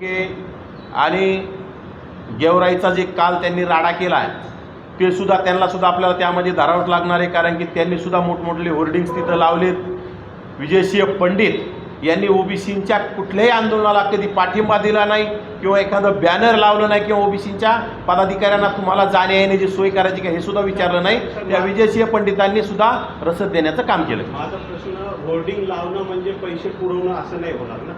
के आणि गेवराईचा जे काल त्यांनी राडा केला आहे ते सुद्धा त्यांना सुद्धा आपल्याला त्यामध्ये धरावंच लागणार आहे कारण की त्यांनी सुद्धा मोठमोठले होर्डिंग्स तिथं लावलेत. विजयसिंह पंडित यांनी ओबीसींच्या कुठल्याही आंदोलनाला कधी पाठिंबा दिला नाही किंवा एखादं बॅनर लावलं नाही किंवा ओबीसींच्या पदाधिकाऱ्यांना तुम्हाला जाण्या येण्याची सोय करायची का हे सुद्धा विचारलं नाही. त्या विजयसिंह पंडितांनी सुद्धा रसद देण्याचं काम केलं. माझा प्रश्न होर्डिंग लावणं म्हणजे पैसे पुरवणं असं नाही होणार ना?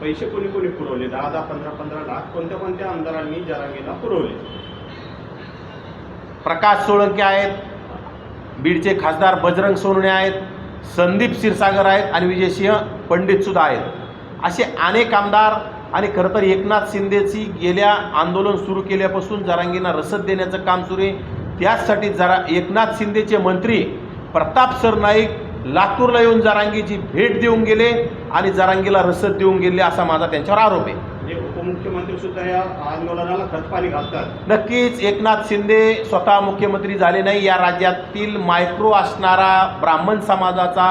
पैसे कोणी कोणी पुरवले? दहा दहा पंधरा पंधरा लाख कोणत्या कोणत्या आमदारांनी जरांगीला पुरवले? प्रकाश सोळंके आहेत बीडचे खासदार बजरंग सोनणे आहेत संदीप क्षीरसागर आहेत आणि विजयसिंह पंडितसुद्धा आहेत. असे अनेक आमदार आणि खरं तर एकनाथ शिंदेची गेल्या आंदोलन सुरू केल्यापासून जरांगींना रसद देण्याचं काम सुरू आहे. त्याचसाठी जरा एकनाथ शिंदेचे मंत्री प्रताप सरनाईक लातूरला येऊन जरांगीची भेट देऊन गेले. आणि जरांगीला रसद देऊन गेले असा माझा त्यांच्यावर आरोप आहे. म्हणजे उपमुख्यमंत्री सुद्धा या आंदोलनाला खतपाणी घालतात. नक्कीच एकनाथ शिंदे स्वतः मुख्यमंत्री झाले नाही. या राज्यातील मायक्रो असणारा ब्राह्मण समाजाचा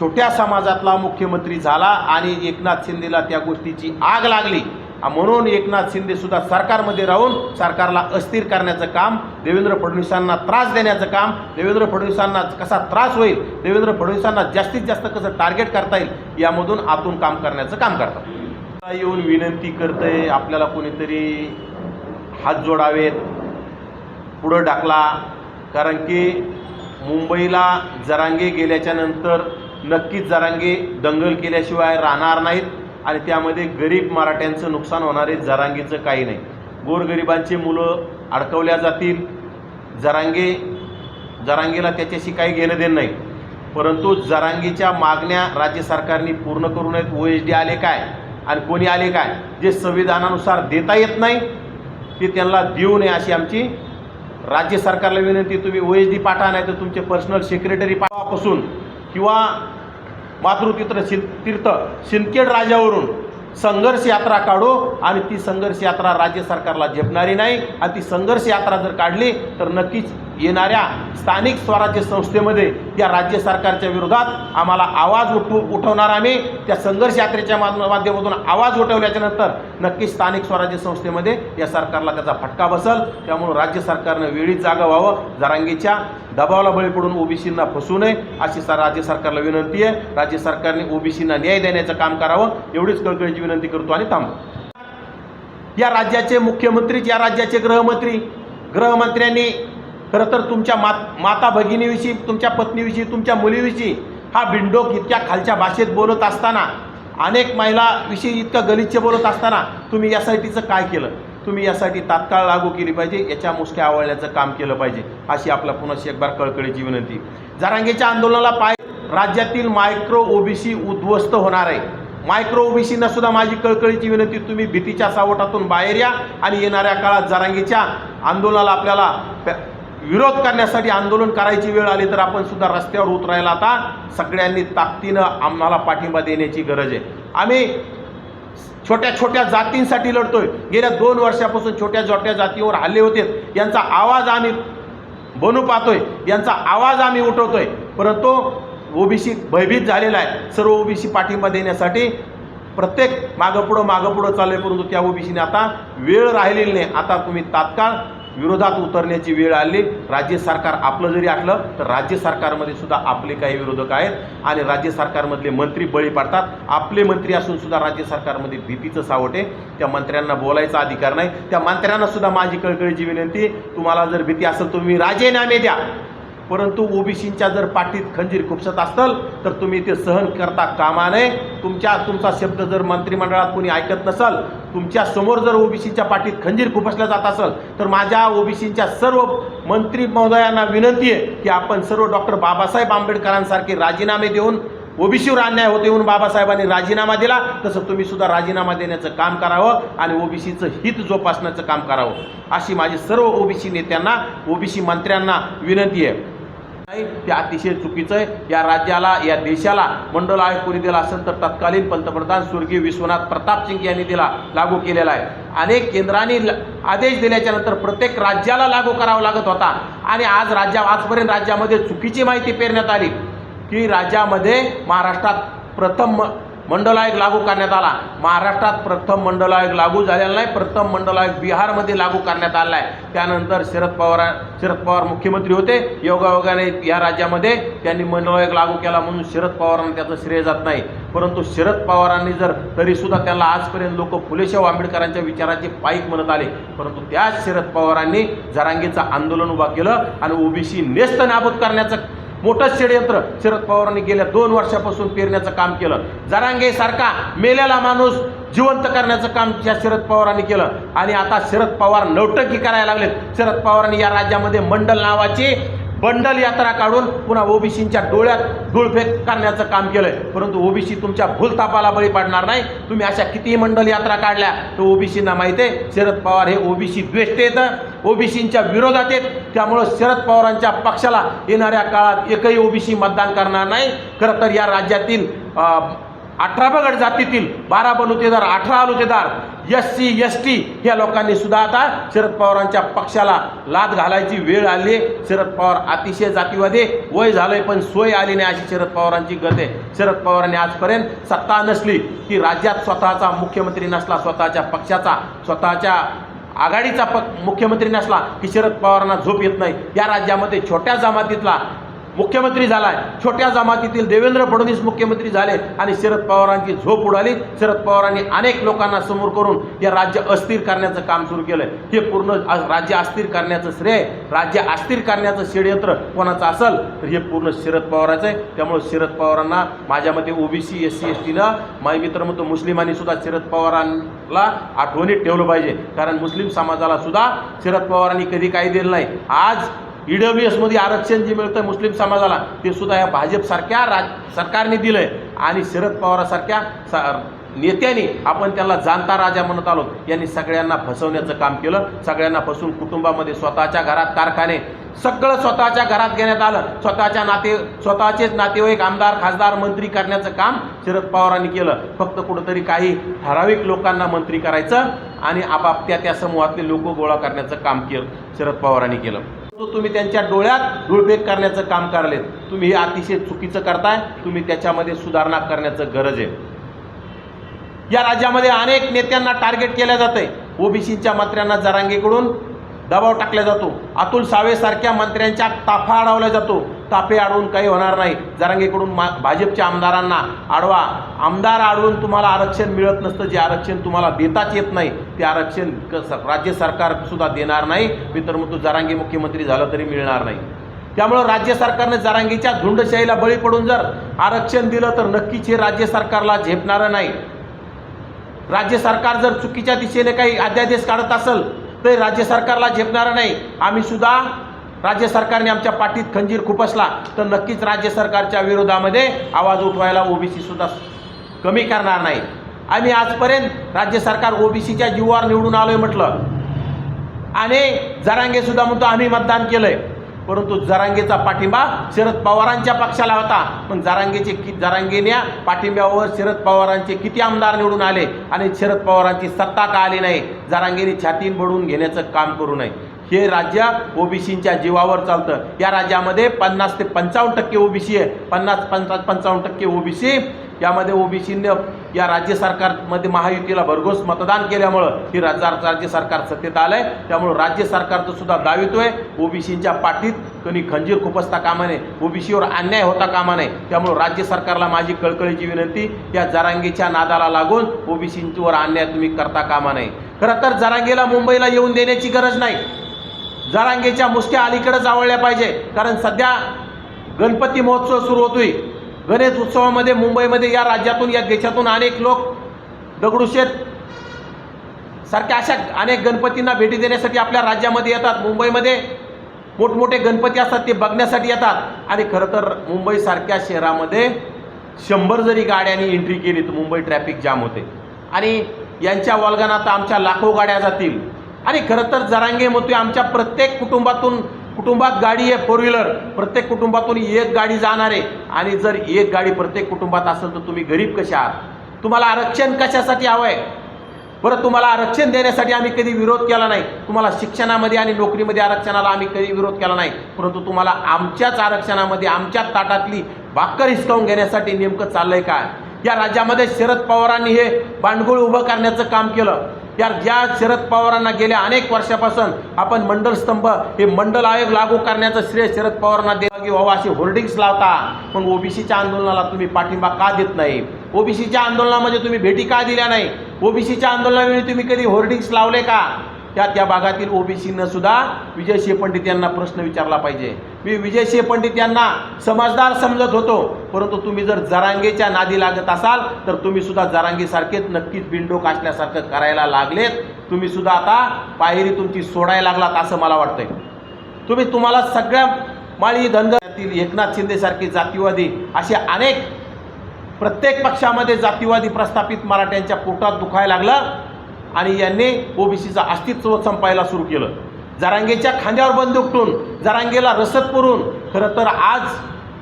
छोट्या समाजातला मुख्यमंत्री झाला आणि एकनाथ शिंदेला त्या गोष्टीची आग लागली. म्हणून एकनाथ शिंदे सुद्धा सरकारमध्ये राहून सरकारला अस्थिर करण्याचं काम देवेंद्र फडणवीसांना त्रास देण्याचं काम देवेंद्र फडणवीसांना कसा त्रास होईल देवेंद्र फडणवीसांना जास्तीत जास्त कसं टार्गेट करता येईल यामधून आतून काम करण्याचं काम करतात. येऊन विनंती करतंय आपल्याला कोणीतरी हात जोडावेत पुढं टाकला कारण की मुंबईला जरांगे गेल्याच्यानंतर नक्कीच जरांगे दंगल केल्याशिवाय राहणार नाहीत. आणि त्यामध्ये गरीब मराठ्यांचं नुकसान होणार आहे काही नाही. गोरगरिबांची मुलं अडकवल्या जातील. जरांगे जरांगेला त्याच्याशी काही घेणं देणं नाही. परंतु जरांगीच्या मागण्या राज्य सरकारने पूर्ण करू नयेत ओ एच डी आले काय? आणि कोणी आले काय? जे संविधानानुसार देता येत नाही ते त्यांना देऊ नये अशी आमची राज्य सरकारला विनंती. तुम्ही ओ एच डी पाठवा नाही तर तुमचे पर्सनल सेक्रेटरी पाठवापासून किंवा मातृतीर्थ शिन तीर्थ शिंदखेड राजावरून संघर्ष यात्रा काढू आणि ती संघर्ष यात्रा राज्य सरकारला झेपणारी नाही. आणि ती संघर्ष यात्रा जर काढली तर नक्कीच येणाऱ्या स्थानिक स्वराज्य संस्थेमध्ये या राज्य सरकारच्या विरोधात आम्हाला आवाज उठू उठवणार आम्ही. त्या संघर्ष यात्रेच्या माध्यमातून आवाज उठवल्याच्या नंतर नक्कीच स्थानिक स्वराज्य संस्थेमध्ये या सरकारला त्याचा फटका बसल. त्यामुळं राज्य सरकारनं वेळीच जागा व्हावं. जरांगीच्या दबावाला बळी पडून ओबीसींना फसू नये अशी सर राज्य सरकारला विनंती आहे. राज्य सरकारने ओबीसींना न्याय देण्याचं काम करावं. एवढीच कळकळीची विनंती करतो आणि थांबतो या राज्याचे मुख्यमंत्रीच या राज्याचे गृहमंत्री गृहमंत्र्यांनी खरं तर तुमच्या मात माता भगिनीविषयी तुमच्या पत्नीविषयी तुमच्या मुलीविषयी हा बिंडोक इतक्या खालच्या भाषेत बोलत असताना अनेक महिलाविषयी इतकं गलिच्छ बोलत असताना तुम्ही यासाठीचं काय केलं? तुम्ही यासाठी तात्काळ लागू केली पाहिजे याच्या मुसक्या आवळण्याचं काम केलं पाहिजे अशी आपला पुन्हा एकबार कळकळीची विनंती. जरांगेच्या आंदोलनाला पाय राज्यातील मायक्रो ओबीसी उद्ध्वस्त होणार आहे. मायक्रो ओबीसींना सुद्धा माझी कळकळीची विनंती तुम्ही भीतीच्या सावटातून बाहेर या आणि येणाऱ्या काळात जारांगीच्या आंदोलनाला आपल्याला विरोध करण्यासाठी आंदोलन करायची वेळ आली तर आपण सुद्धा रस्त्यावर उतरायला आता सगळ्यांनी ताकदीनं आम्हाला पाठिंबा देण्याची गरज आहे. आम्ही छोट्या छोट्या जातींसाठी लढतोय. गेल्या दोन वर्षापासून छोट्या छोट्या जातीवर हल्ले होते. यांचा आवाज आम्ही बनू पाहतोय. यांचा आवाज आम्ही उठवतोय. परंतु ओबीसी भयभीत झालेला आहे. सर्व ओबीसी पाठिंबा देण्यासाठी प्रत्येक मागं पुढं मागं पुढं चाललंय. परंतु त्या ओबीसीने आता वेळ राहिलेली नाही. आता तुम्ही तात्काळ विरोधात उतरण्याची वेळ आली. राज्य सरकार आपलं जरी असलं तर राज्य सरकारमध्ये सुद्धा आपले काही विरोधक आहेत आणि राज्य सरकारमधले मंत्री बळी पडतात. आपले मंत्री असून सुद्धा राज्य सरकारमध्ये भीतीचं सावट आहे. त्या मंत्र्यांना बोलायचा अधिकार नाही. त्या मंत्र्यांना सुद्धा माझी कळकळीची विनंती तुम्हाला जर भीती असेल तुम्ही राजीनामे द्या. परंतु ओबीसींच्या जर पाठीत खंजीर खुपसत असेल तर तुम्ही ते सहन करता कामा नये. तुमच्या तुमचा शब्द जर मंत्रिमंडळात कोणी ऐकत नसेल तुमच्यासमोर जर ओबीसीच्या पाठीत खंजीर खुपसल्या जात असेल तर माझ्या ओबीसींच्या सर्व मंत्री महोदयांना विनंती आहे की आपण सर्व डॉक्टर बाबासाहेब आंबेडकरांसारखे राजीनामे देऊन ओबीसीवर अन्याय होते म्हणून बाबासाहेबांनी राजीनामा दिला तसं तुम्ही सुद्धा राजीनामा देण्याचं काम करावं आणि ओबीसीचं हित जोपासण्याचं काम करावं. अशी माझी सर्व ओबीसी नेत्यांना ओबीसी मंत्र्यांना विनंती आहे. नाही ते अतिशय चुकीचं आहे. या राज्याला या देशाला मंडल आयोग कोणी दिला असेल तर तत्कालीन पंतप्रधान स्वर्गीय विश्वनाथ प्रताप सिंग यांनी दिला लागू केलेला आहे. अनेक केंद्रांनी आदेश दिल्याच्या नंतर प्रत्येक राज्याला लागू करावा लागत होता. आणि आज राज्या आजपर्यंत राज्यामध्ये चुकीची माहिती पेरण्यात आली की राज्यामध्ये महाराष्ट्रात प्रथम मंडल आयोग लागू करण्यात आला. महाराष्ट्रात प्रथम मंडल आयोग लागू झालेला नाही प्रथम मंडल आयोग बिहारमध्ये लागू करण्यात आला आहे. त्यानंतर शरद पवार शरद पवार मुख्यमंत्री होते. योगायोगाने या राज्यामध्ये त्यांनी मंडल आयोग लागू केला म्हणून शरद पवारांना त्याचं श्रेय जात नाही. परंतु शरद पवारांनी जर तरीसुद्धा त्यांना आजपर्यंत लोक फुलेशाह आंबेडकरांच्या विचाराचे पाईक म्हणत आले. परंतु त्याच शरद पवारांनी जरांगीचं आंदोलन उभा केलं आणि ओबीसी नेस्त नाबूद करण्याचं मोठं षडयंत्र शरद पवारांनी गेल्या दोन वर्षापासून पेरण्याचं काम केलं. जरांगे सारखा मेलेला माणूस जिवंत करण्याचं काम त्या शरद पवारांनी केलं. आणि आता शरद पवार नौटंकी करायला लागलेत. शरद पवारांनी या राज्यामध्ये मंडल नावाची बंडल यात्रा काढून पुन्हा ओबीसींच्या डोळ्यात धुळफेक करण्याचं काम केलंय. परंतु ओबीसी तुमच्या भूलतापाला बळी पडणार नाही. तुम्ही अशा कितीही मंडल यात्रा काढल्या तर ओबीसींना माहिती आहे शरद पवार हे ओबीसी द्वेष्ट येतं ओबीसींच्या विरोधात आहेत. त्यामुळं शरद पवारांच्या पक्षाला येणाऱ्या काळात एकही ओबीसी मतदान करणार नाही. खरं तर या राज्यातील अठरा बगड जातीतील बारा बलुतेदार अठरा अलुतेदार एस सी एस टी या लोकांनी सुद्धा आता शरद पवारांच्या पक्षाला लाद घालायची वेळ आली शरद पवार अतिशय जातीवादी वय झालंय पण सोय आली नाही अशी शरद पवारांची गत आहे. शरद पवारांनी आजपर्यंत सत्ता नसली की राज्यात स्वतःचा मुख्यमंत्री नसला स्वतःच्या पक्षाचा स्वतःच्या आघाडीचा पक मुख्यमंत्री नसला की शरद पवारांना झोप येत नाही. या राज्यामध्ये छोट्या जमातीतला मुख्यमंत्री झालाय. छोट्या जमातीतील देवेंद्र फडणवीस मुख्यमंत्री झाले आणि शरद पवारांची झोप उडाली. शरद पवारांनी अनेक लोकांना समोर करून हे राज्य अस्थिर करण्याचं काम सुरू केलंय. हे पूर्ण राज्य अस्थिर करण्याचं श्रेय राज्य अस्थिर करण्याचं षडयंत्र कोणाचं असेल तर हे पूर्ण शरद पवाराचं आहे. त्यामुळे शरद पवारांना माझ्या मते ओबीसी एस सी एस टीनं माझे मित्र म्हणतो मुस्लिमांनी सुद्धा शरद पवारांना आठवणीत ठेवलं पाहिजे. कारण मुस्लिम समाजाला सुद्धा शरद पवारांनी कधी काही दिलं नाही. आज ईडब्ल्यू एसमध्ये आरक्षण जे मिळतं मुस्लिम समाजाला ते सुद्धा या भाजपसारख्या राज सरकारने दिलं आहे आणि शरद पवारासारख्या सा नेत्याने आपण त्यांना जाणता राजा म्हणत आलो. यांनी सगळ्यांना फसवण्याचं काम केलं. सगळ्यांना फसवून कुटुंबामध्ये स्वतःच्या घरात कारखाने सगळं स्वतःच्या घरात घेण्यात आलं. स्वतःच्या नाते स्वतःचेच नातेवाईक आमदार खासदार मंत्री करण्याचं काम शरद पवारांनी केलं. फक्त कुठंतरी काही ठराविक लोकांना मंत्री करायचं आणि आपापत्या त्या समूहातले लोक गोळा करण्याचं काम केलं शरद पवारांनी केलं. तुम्ही त्यांच्या डोळ्यात धुळफेक करण्याचं काम करलेत. तुम्ही हे अतिशय चुकीचं करताय तुम्ही त्याच्यामध्ये सुधारणा करण्याचं गरज आहे. या राज्यामध्ये अनेक नेत्यांना टार्गेट केलं जातंय. ओबीसीच्या मंत्र्यांना जरांगेकडून दबाव टाकला जातो. अतुल सावेसारख्या मंत्र्यांच्या ताफा अडवला जातो. ताफे अडवून काही होणार नाही. जरांगीकडून मा भाजपच्या आमदारांना अडवा आमदार अडवून तुम्हाला आरक्षण मिळत नसतं. जे आरक्षण तुम्हाला देताच येत नाही ते आरक्षण क- स- राज्य सरकारसुद्धा देणार नाही. मी तर म्हणतो जरांगी मुख्यमंत्री झालं तरी मिळणार नाही. त्यामुळं राज्य सरकारनं जरांगीच्या झुंडशाहीला बळी पडून जर आरक्षण दिलं तर नक्कीच हे राज्य सरकारला झेपणारं नाही. राज्य सरकार जर चुकीच्या दिशेने काही अध्यादेश काढत असेल ते राज्य सरकारला झेपणारं नाही. आम्ही सुद्धा राज्य सरकारने आमच्या पाठीत खंजीर खुपसला तर नक्कीच राज्य सरकारच्या विरोधामध्ये आवाज उठवायला ओबीसी सुद्धा कमी करणार नाही. आम्ही आजपर्यंत राज्य सरकार ओबीसीच्या जीवावर निवडून आलोय म्हटलं. आणि जरांगे सुद्धा म्हणतो आम्ही मतदान केलंय. परंतु जरांगेचा पाठिंबा शरद पवारांच्या पक्षाला होता. पण जरांगेचे कि जरांगेच्या पाठिंब्यावर शरद पवारांचे किती आमदार निवडून आले आणि शरद पवारांची सत्ता का आली नाही? जरांगेने छातीन बडवून घेण्याचं काम करू नये. हे राज्य ओबीसींच्या जीवावर चालतं. या राज्यामध्ये पन्नास ते पंचावन्न टक्के ओबीसी आहे. पन्नास पंचा पंचावन्न टक्के ओबीसी यामध्ये ओबीसीने या राज्य सरकारमध्ये महायुतीला भरघोस मतदान केल्यामुळं ही राज्य राज्य सरकार सत्तेत आलं आहे त्यामुळं राज्य सरकारचं सुद्धा दावित्व आहे ओबीसींच्या पाठीत कधी खंजीर खुपसता कामा नये. ओबीसीवर अन्याय होता कामा नये. त्यामुळं राज्य सरकारला माझी कळकळीची विनंती या जरांगीच्या नादाला लागून ओबीसींवर अन्याय तुम्ही करता कामा नये. खरं तर जरांगीला मुंबईला येऊन देण्याची गरज नाही. जरांगेच्या मुसक्या अलीकडे आवडल्या पाहिजे. कारण सध्या गणपती महोत्सव सुरू होतोय. गणेश उत्सवामध्ये मुंबईमध्ये या राज्यातून या देशातून अनेक लोक दगडूशेठ सारख्या अशा अनेक गणपतींना भेटी देण्यासाठी आपल्या राज्यामध्ये येतात. मुंबईमध्ये मोठमोठे गणपती असतात ते बघण्यासाठी येतात. आणि खरं तर मुंबईसारख्या शहरामध्ये शंभर जरी गाड्यांनी एंट्री केली तर मुंबई ट्रॅफिक जाम होते. आणि यांच्या वल्गनात आमच्या लाखो गाड्या जातील. आणि खरं तर जरांगे म्हणतोय आमच्या प्रत्येक कुटुंबातून कुटुंबात गाडी आहे फोर व्हीलर प्रत्येक कुटुंबातून एक गाडी जाणार आहे. आणि जर एक गाडी प्रत्येक कुटुंबात असेल तर तुम्ही गरीब कशा आहात? तुम्हाला आरक्षण कशासाठी हवं आहे बरं तुम्हाला आरक्षण देण्यासाठी आम्ही कधी विरोध केला नाही. तुम्हाला शिक्षणामध्ये आणि नोकरीमध्ये आरक्षणाला आम्ही कधी विरोध केला नाही. परंतु तुम्हाला आमच्याच आरक्षणामध्ये आमच्याच ताटातली भाकर हिसकावून घेण्यासाठी नेमकं चाललंय काय? या राज्यामध्ये शरद पवारांनी हे भांडगुळ उभं करण्याचं काम केलं. यार ज्या शरद पवारांना गेल्या अनेक वर्षापासून आपण मंडल स्तंभ हे मंडल आयोग लागू करण्याचं श्रेय शरद पवारांना देवागी व्हावं असे होर्डिंग्स लावता. पण ओबीसीच्या आंदोलनाला तुम्ही पाठिंबा का देत नाही? ओबीसीच्या आंदोलनामध्ये तुम्ही भेटी का दिल्या नाही? ओबीसीच्या आंदोलनावेळी तुम्ही कधी होर्डिंग्स लावले का? त्या त्या भागातील ओबीसीनं सुद्धा विजय शेपंडित यांना प्रश्न विचारला पाहिजे. मी विजयसिंह पंडित यांना समजदार समजत होतो. परंतु तुम्ही जर जरांगेच्या नादी लागत असाल तर तुम्ही सुद्धा जरांगीसारखेच नक्कीच बिंडोक असल्यासारखं करायला लागलेत. तुम्ही सुद्धा आता पायरी तुमची सोडायला लागलात असं मला वाटतंय. तुम्ही तुम्हाला सगळ्या माळी धनगरातील एकनाथ शिंदेसारखे जातीवादी असे अनेक प्रत्येक पक्षामध्ये जातीवादी प्रस्थापित मराठ्यांच्या पोटात दुखायला लागलं आणि यांनी ओबीसीचं अस्तित्व संपायला सुरू केलं. जरांगेच्या खांद्यावर बंदूक ठेवून जरांगेला रसद पुरून खरं तर आज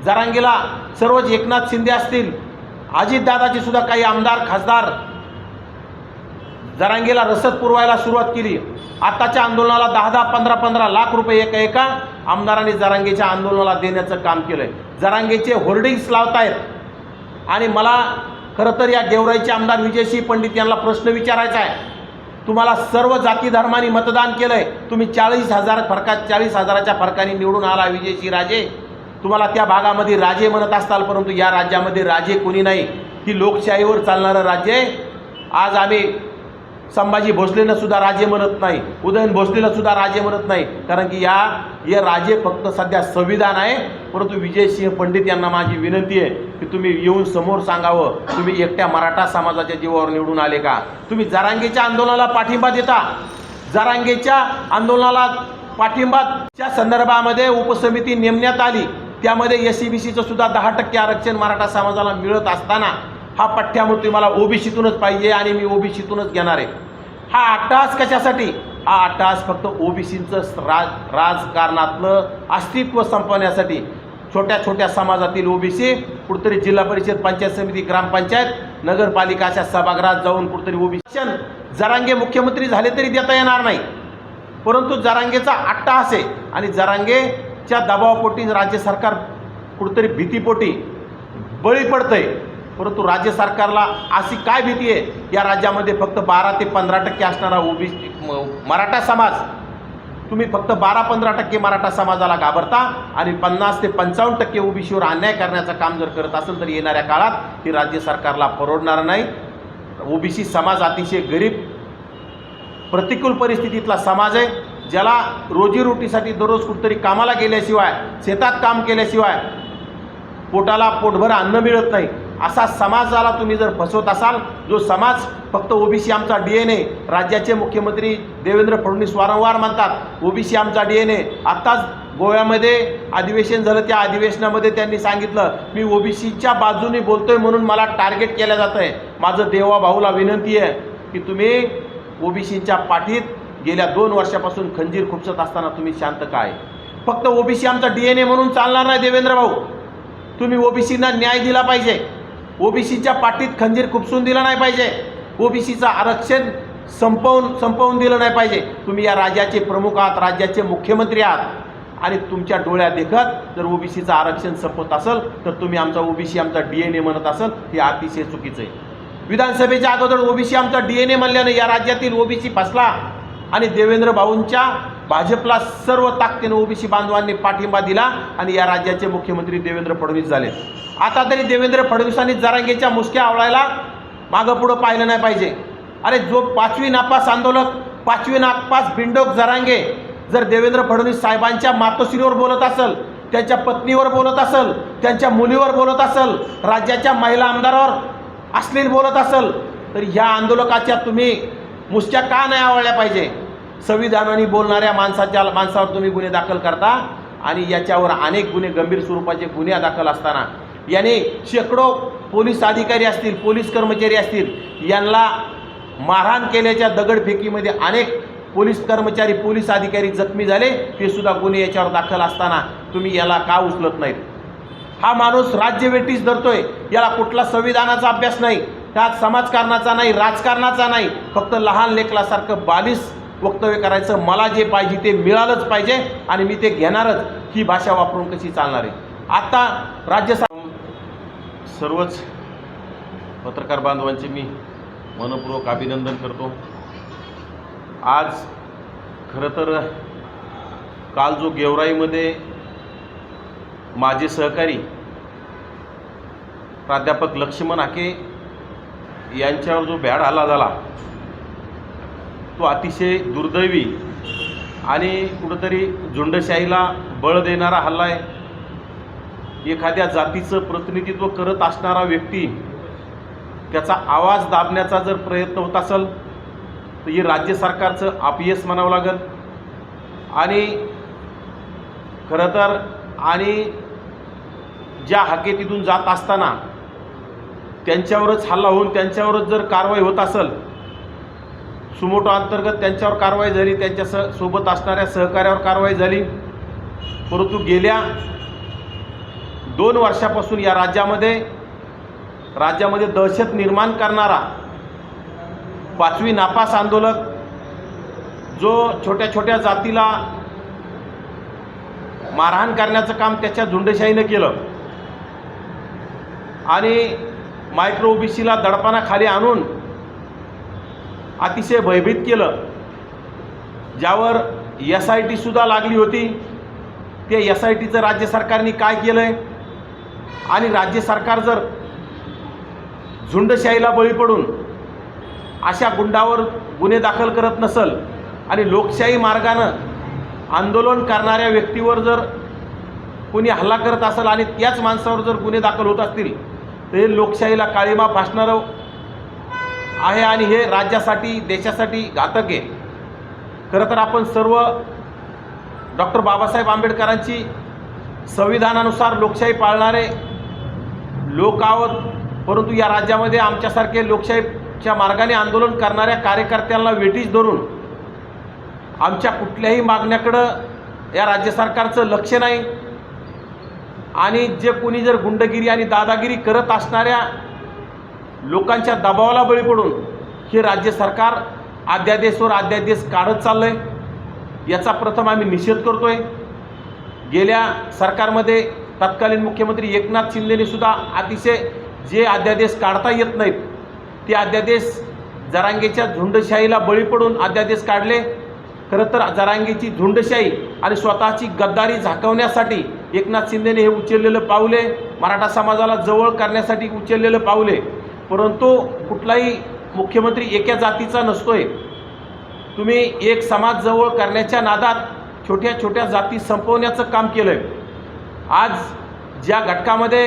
जरांगेला सर्वच एकनाथ शिंदे असतील अजितदादाचे सुद्धा काही आमदार खासदार जरांगेला रसद पुरवायला सुरुवात केली. आताच्या आंदोलनाला दहा दहा पंधरा पंधरा लाख रुपये एका एका आमदारांनी जरांगेच्या आंदोलनाला देण्याचं काम केलंय. जरांगेचे होर्डिंग्स लावतायत. आणि मला खरं तर या गेवराईचे आमदार विजयसिंह पंडित यांना प्रश्न विचारायचा आहे. तुम्हाला सर्व जाती धर्मांनी मतदान केलंय. तुम्ही चाळीस हजार फरकात चाळीस हजाराच्या फरकाने निवडून आला विजयशी राजे. तुम्हाला त्या भागामध्ये राजे म्हणत असताल परंतु या राज्यामध्ये राजे कोणी नाही. ही लोकशाहीवर चालणारं राज्य आहे. आज आम्ही संभाजी भोसलेनं सुद्धा राजे म्हणत नाही. उदयन भोसलेला सुद्धा राजे म्हणत नाही. कारण की या हे राजे फक्त सध्या संविधान आहे परंतु विजयसिंह पंडित यांना माझी विनंती आहे की तुम्ही येऊन समोर सांगावं. तुम्ही एकट्या मराठा समाजाच्या जीवावर निवडून आले का? तुम्ही जरांगेच्या आंदोलनाला पाठिंबा देता. जरांगेच्या आंदोलनाला पाठिंबाच्या संदर्भामध्ये उपसमिती नेमण्यात आली. त्यामध्ये एस सी बी सीचं सुद्धा दहा टक्के आरक्षण मराठा समाजाला मिळत असताना हा पठ्यामृत्यू मला ओबीसीतूनच पाहिजे आणि मी ओबीसीतूनच घेणार आहे. हा अट्टहास कशासाठी? हा अट्टहास फक्त ओबीसींचं राज राजकारणातलं अस्तित्व संपवण्यासाठी छोट्या छोट्या समाजातील ओबीसी कुठतरी जिल्हा परिषद पंचायत समिती ग्रामपंचायत नगरपालिका अशा सभागृहात जाऊन कुठतरी ओबीसी जरांगे मुख्यमंत्री झाले तरी देता येणार नाही. परंतु जरांगेचा अट्टहास आहे आणि जरांगेच्या दबावापोटी राज्य सरकार कुठतरी भीतीपोटी बळी पडतंय. परंतु राज्य सरकारला अशी काय भीती आहे? या राज्यामध्ये फक्त बारा ते पंधरा टक्के असणारा ओबीसी मराठा समाज. तुम्ही फक्त बारा पंधरा टक्के मराठा समाजाला घाबरता आणि पन्नास ते पंचावन्न टक्के ओबीसीवर अन्याय करण्याचं काम जर करत असेल तर येणाऱ्या काळात ही राज्य सरकारला परवडणार नाही. ओबीसी समाज अतिशय गरीब प्रतिकूल परिस्थितीतला समाज आहे ज्याला रोजीरोटीसाठी दररोज कुठतरी कामाला गेल्याशिवाय शेतात काम केल्याशिवाय पोटाला पोटभर अन्न मिळत नाही. असा समाजाला तुम्ही जर फसवत असाल जो समाज फक्त ओबीसी आमचा डी एन ए राज्याचे मुख्यमंत्री देवेंद्र फडणवीस वारंवार म्हणतात ओबीसी आमचा डी एन ए आत्ताच गोव्यामध्ये अधिवेशन झालं त्या अधिवेशनामध्ये त्यांनी सांगितलं मी ओबीसीच्या बाजूने बोलतोय म्हणून मला टार्गेट केलं जातं आहे माझं देवा भाऊला विनंती आहे की तुम्ही ओबीसीच्या पाठीत गेल्या दोन वर्षापासून खंजीर खुपसत असताना तुम्ही शांत काय फक्त ओबीसी आमचा डी एन ए म्हणून चालणार नाही देवेंद्र भाऊ. तुम्ही ओबीसींना न्याय दिला पाहिजे. ओबीसीच्या पाठीत खंजीर खुपसून दिला नाही पाहिजे. ओबीसीचं आरक्षण संपवून संपवून दिलं नाही पाहिजे. तुम्ही या राज्याचे प्रमुख आहात राज्याचे मुख्यमंत्री आहात. आणि तुमच्या डोळ्या देखत जर ओबीसीचं आरक्षण संपत असेल तर तुम्ही आमचा ओबीसी आमचा डी एन ए म्हणत असाल हे अतिशय चुकीचं आहे. विधानसभेच्या अगोदर ओबीसी आमचा डी एन ए म्हणल्यानं या राज्यातील ओबीसी फसला. आणि देवेंद्र भाऊंच्या भाजपला सर्व ताकदीनं ओबीसी बांधवांनी पाठिंबा दिला आणि या राज्याचे मुख्यमंत्री देवेंद्र फडणवीस झाले. आता तरी देवेंद्र फडणवीसांनी जरांगेच्या मुसक्या आवळायला मागं पुढं पाहिलं नाही पाहिजे. अरे जो पाचवी नापास आंदोलक पाचवी नापास बिंडोक जरांगे जर देवेंद्र फडणवीस साहेबांच्या मातोश्रीवर बोलत असेल त्यांच्या पत्नीवर बोलत असेल त्यांच्या मुलीवर बोलत असेल राज्याच्या महिला आमदारावर अश्लील बोलत असेल तर ह्या आंदोलकाच्या तुम्ही मुसक्या का नाही आवडल्या पाहिजे? संविधानाने बोलणाऱ्या माणसाच्या माणसावर तुम्ही गुन्हे दाखल करता आणि याच्यावर अनेक गुन्हे गंभीर स्वरूपाचे गुन्हे दाखल असताना. याने शेकडो पोलीस अधिकारी असतील पोलीस कर्मचारी असतील यांना मारहाण केल्याच्या दगडफेकीमध्ये अनेक पोलीस कर्मचारी पोलीस अधिकारी जखमी झाले. ते सुद्धा गुन्हे याच्यावर दाखल असताना तुम्ही याला का उचलत नाहीत? हा माणूस राज्यवेटीस धरतोय. याला कुठला संविधानाचा अभ्यास नाही. त्यात समाजकारणाचा नाही राजकारणाचा नाही फक्त लहान लेकलासारखं बालिश वक्तव्य करायचं. मला जे पाहिजे ते मिळालंच पाहिजे आणि मी ते घेणारच. ही भाषा वापरून कशी चालणार आहे? आता राज्य सर्वच पत्रकार बांधवांचे मी मनपूर्वक अभिनंदन करतो. आज खरं तर काल जो गेवराईमध्ये माझे सहकारी प्राध्यापक लक्ष्मण हाके यांच्यावर जो भ्याड हल्ला झाला तो अतिशय दुर्दैवी आणि कुठंतरी झुंडशाहीला बळ देणारा हल्ला आहे. एखाद्या जातीचं प्रतिनिधित्व करत असणारा व्यक्ती त्याचा आवाज दाबण्याचा जर प्रयत्न होत असेल तर हे राज्य सरकारचं अपयश म्हणावं लागेल. आणि खरं तर आणि ज्या हाके तिथून जात असताना त्यांच्यावरच हल्ला होऊन त्यांच्यावरच जर कारवाई होत असेल सुमोटो अंतर्गत त्यांच्यावर कारवाई झाली त्यांच्या स सोबत असणाऱ्या सहकार्यावर कारवाई झाली. परंतु गेल्या दोन वर्षापासून या राज्यामध्ये राज्यामध्ये दहशत निर्माण करणारा पाचवी नापास आंदोलक जो छोट्या छोट्या जातीला मारहाण करण्याचं काम त्याच्या झुंडशाहीनं केलं. आणि मायक्रो ओबीसीला दडपणाखाली आणून अतिशय भयभीत केलं. ज्यावर एस आय टीसुद्धा लागली होती. ते एस आय टीचं राज्य सरकारने काय केलं आहे आणि राज्य सरकार जर झुंडशाहीला बळी पडून अशा गुंडावर गुन्हे दाखल करत नसल आणि लोकशाही मार्गानं आंदोलन करणाऱ्या व्यक्तीवर जर कोणी हल्ला करत असेल आणि त्याच माणसावर जर गुन्हे दाखल होत असतील तर हे लोकशाहीला काळीमा फासणारं आहे आणि हे राज्यासाठी देशासाठी घातक आहे. खरं तर आपण सर्व डॉक्टर बाबासाहेब आंबेडकरांची संविधानानुसार लोकशाही पाळणारे लोक आहोत परंतु या राज्यामध्ये आमच्यासारखे लोकशाहीच्या मार्गाने आंदोलन करणाऱ्या कार्यकर्त्यांना वेटीस धरून आमच्या कुठल्याही मागण्याकडं या राज्य सरकारचं लक्ष नाही. आणि जे कोणी जर गुंडगिरी आणि दादागिरी करत असणाऱ्या लोकांच्या दबावाला बळी पडून हे राज्य सरकार अध्यादेशवर अध्यादेश काढत चाललं आहे याचा प्रथम आम्ही निषेध करतो आहे गेल्या सरकारमध्ये तत्कालीन मुख्यमंत्री एकनाथ शिंदेने सुद्धा अतिशय जे अध्यादेश काढता येत नाहीत ते अध्यादेश जरांगेच्या झुंडशाहीला बळी पडून अध्यादेश काढले. खरं तर जरांगेची झुंडशाही आणि स्वतःची गद्दारी झाकवण्यासाठी एकनाथ शिंदेने हे उचललेलं पाऊले मराठा समाजाला जवळ करण्यासाठी उचललेलं पाऊले परंतु कुठलाही मुख्यमंत्री एका जातीचा नसतोय. तुम्ही एक समाज जवळ करण्याच्या नादात छोट्या छोट्या जाती संपवण्याचं काम केलं आहे आज ज्या घटकामध्ये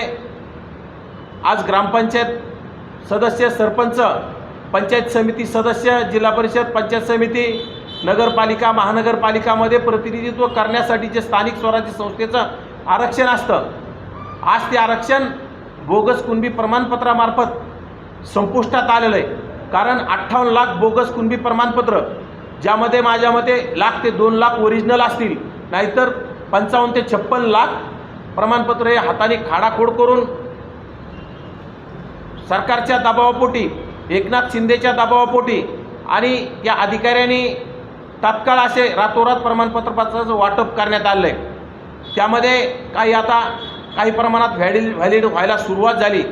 आज ग्रामपंचायत सदस्य सरपंच पंचायत समिती सदस्य जिल्हा परिषद पंचायत समिती नगरपालिका महानगरपालिकामध्ये प्रतिनिधित्व करण्यासाठी जे स्थानिक स्वराज्य संस्थेचं आरक्षण असतं. आज ते आरक्षण बोगस कुणबी प्रमाणपत्रामार्फत संपुष्टात आलेलं आहे. कारण अठ्ठावन्न लाख बोगस कुणबी प्रमाणपत्र ज्यामध्ये माझ्या मते लाख ते दोन लाख ओरिजिनल असतील. नाहीतर पंचावन्न ते छप्पन लाख प्रमाणपत्र हे हाताने खाडाखोड करून सरकारच्या दबावापोटी एकनाथ शिंदेच्या दबावापोटी आणि या अधिकाऱ्यांनी तात्काळ असे रातोरात प्रमाणपत्राचं वाटप करण्यात आलं आहे त्यामध्ये काही आता काही प्रमाणात व्हॅलिड व्हॅलिड व्हायला सुरुवात झाली.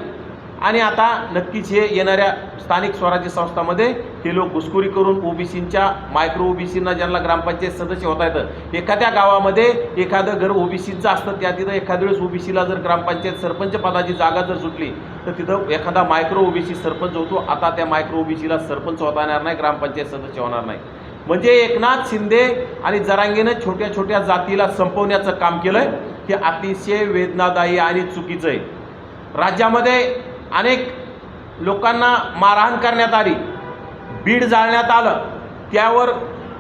आणि आता नक्कीच हे येणाऱ्या स्थानिक स्वराज्य संस्थामध्ये हे लोक घुसखोरी करून ओबीसींच्या मायक्रो ओबीसींना ज्यांना ग्रामपंचायत सदस्य होता येतं एखाद्या गावामध्ये एखादं घर ओबीसीचं असतं त्या तिथं एखाद्या वेळेस ओबीसीला जर ग्रामपंचायत सरपंच पदाची जागा जर सुटली तर तिथं एखादा मायक्रो ओबीसी सरपंच होतो. आता त्या मायक्रो ओबीसीला सरपंच होता येणार नाही ग्रामपंचायत सदस्य होणार नाही. म्हणजे एकनाथ शिंदे आणि जरांगेनं छोट्या छोट्या जातीला संपवण्याचं काम केलं आहे हे अतिशय वेदनादायी आणि चुकीचं आहे. राज्यामध्ये अनेक लोकांना मारहाण करण्यात आली बीड जाळण्यात आलं त्यावर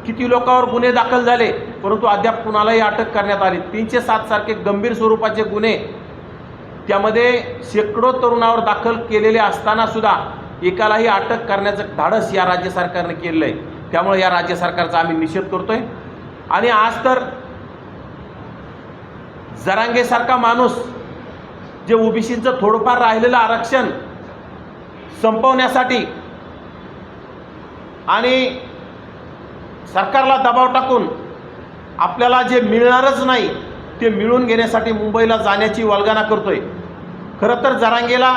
किती लोकांवर गुन्हे दाखल झाले परंतु अद्याप कुणालाही अटक करण्यात आली. तीनशे सात सारखे गंभीर स्वरूपाचे गुन्हे त्यामध्ये शेकडो तरुणावर दाखल केलेले असताना सुद्धा एकालाही अटक करण्याचं धाडस या राज्य सरकारने केलेलं आहे त्यामुळे या राज्य सरकारचा आम्ही निषेध करतोय. आणि आज तर जरांगेसारखा माणूस जे ओबीसीचं थोडंफार राहिलेलं आरक्षण संपवण्यासाठी आणि सरकारला दबाव टाकून आपल्याला जे मिळणारच नाही ते मिळून घेण्यासाठी मुंबईला जाण्याची वल्गना करतोय. खरं तर जरांगेला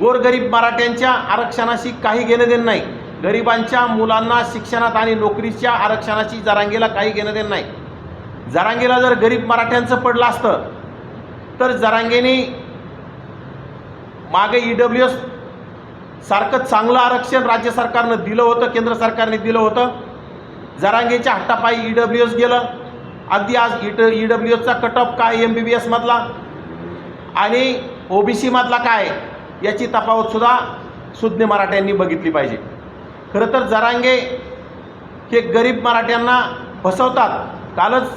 गोरगरीब मराठ्यांच्या आरक्षणाशी काही घेणं देणं नाही. गरिबांच्या मुलांना शिक्षणात आणि नोकरीच्या आरक्षणाची जरांगीला काही घेणं देणं नाही. जरांगेला जर गरीब मराठ्यांचं पडलं असतं तर जरांगेने मागे ई डब्ल्यू एस सारखं चांगलं आरक्षण राज्य सरकारनं दिलं होतं केंद्र सरकारने दिलं होतं. जरांगेच्या हट्टापायी ई डब्ल्यू एस गेलं. अगदी आज ई ई डब्ल्यू एसचा कट ऑफ काय एम बी बी एसमधला आणि ओ बी सीमधला काय याची तफावतसुद्धा सुज्ञ मराठ्यांनी बघितली पाहिजे. खरं तर जरांगे हे गरीब मराठ्यांना फसवतात. कालच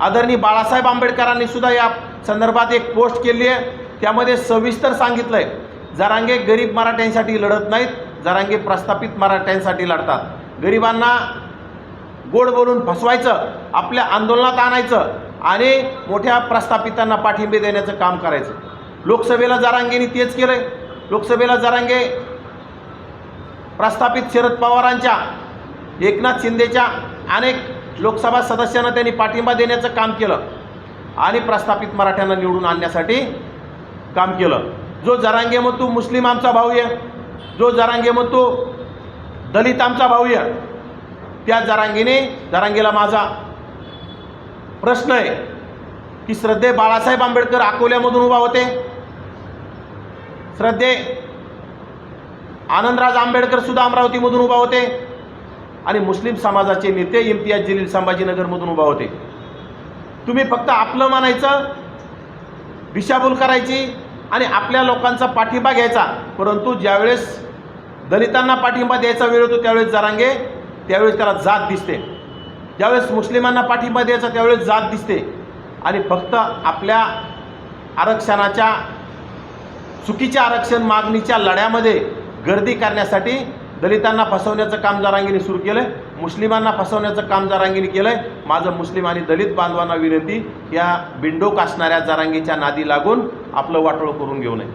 आदरणीय बाळासाहेब आंबेडकरांनी सुद्धा या संदर्भात एक पोस्ट केली आहे. त्यामध्ये सविस्तर सांगितलं आहे जरांगे गरीब मराठ्यांसाठी लढत नाहीत जरांगे प्रस्थापित मराठ्यांसाठी लढतात. गरिबांना गोड बोलून फसवायचं आपल्या आंदोलनात आणायचं आणि मोठ्या प्रस्थापितांना पाठिंबे देण्याचं काम करायचं. लोकसभेला जरांगेने तेच केलं आहे लोकसभेला जरांगे प्रस्थापित शरद पवारांच्या एकनाथ शिंदेच्या अनेक लोकसभा सदस्यांना त्यांनी पाठिंबा देण्याचं काम केलं आणि प्रस्थापित मराठ्यांना निवडून आणण्यासाठी काम केलं. जो जरांगे म्हणतो मुस्लिम आमचा भाऊ आहे जो जरांगे म्हणतो दलित आमचा भाऊ आहे त्या जरांगीने जरांगीला माझा प्रश्न आहे की श्रद्धे बाळासाहेब आंबेडकर अकोल्यामधून उभा होते. श्रद्धे आनंदराज आंबेडकर सुद्धा अमरावतीमधून उभा होते. आणि मुस्लिम समाजाचे नेते इम्तियाज जलील संभाजीनगरमधून उभा होते. तुम्ही फक्त आपलं मानायचं दिशाभूल करायची आणि आपल्या लोकांचा पाठिंबा घ्यायचा. परंतु ज्यावेळेस दलितांना पाठिंबा द्यायचा वेळ होतो त्यावेळेस जरांगे त्यावेळेस त्याला जात दिसते. ज्यावेळेस मुस्लिमांना पाठिंबा द्यायचा त्यावेळेस जात दिसते. आणि फक्त आपल्या आरक्षणाच्या चुकीच्या आरक्षण मागणीच्या लढ्यामध्ये गर्दी करण्यासाठी दलितांना फसवण्याचं काम जारांगीने सुरू केलं आहे मुस्लिमांना फसवण्याचं काम जारांगीने केलं आहे माझं मुस्लिम आणि दलित बांधवांना विनंती या बिंडोक असणाऱ्या जारांगीच्या नादी लागून आपलं वाटोळ करून घेऊ नये.